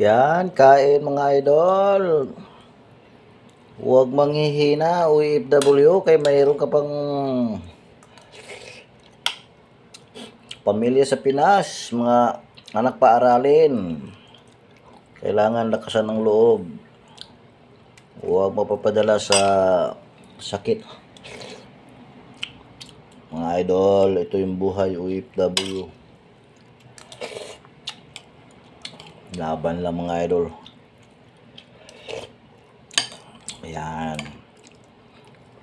Yan, kain mga idol. Huwag manghihina, OFW, kay mayroon ka pang pamilya sa Pinas, mga anak paaralin. Kailangan lakasan ng loob. Huwag mapapadala sa sakit. Mga idol, ito yung buhay OFW. Laban lang mga idol. Ayan.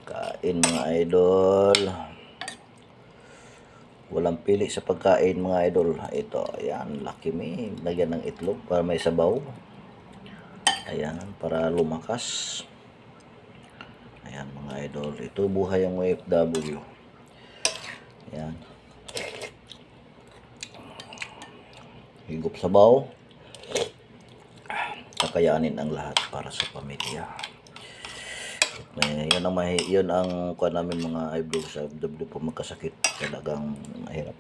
Kain mga idol. Walang pili sa pagkain mga idol. Ito, ayan, lucky me. Lagyan ng itlog para may sabaw. Ayan, para lumakas. Ayan mga idol. Ito buhay ang OFW. Ayan. Higop sabaw. Kakayanin ang lahat para sa pamilya. May, yun ang mahi, yun ang kuha namin mga eyebrow sa FW po magkasakit talagang mahirap.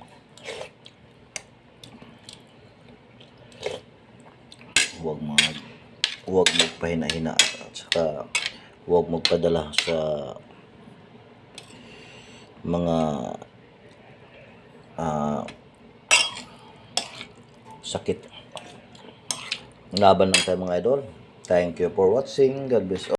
Huwag mag huwag magpahina-hina at saka huwag magpadala sa mga ah, sakit. Laban lang tayo mga idol. Thank you for watching. God bless all.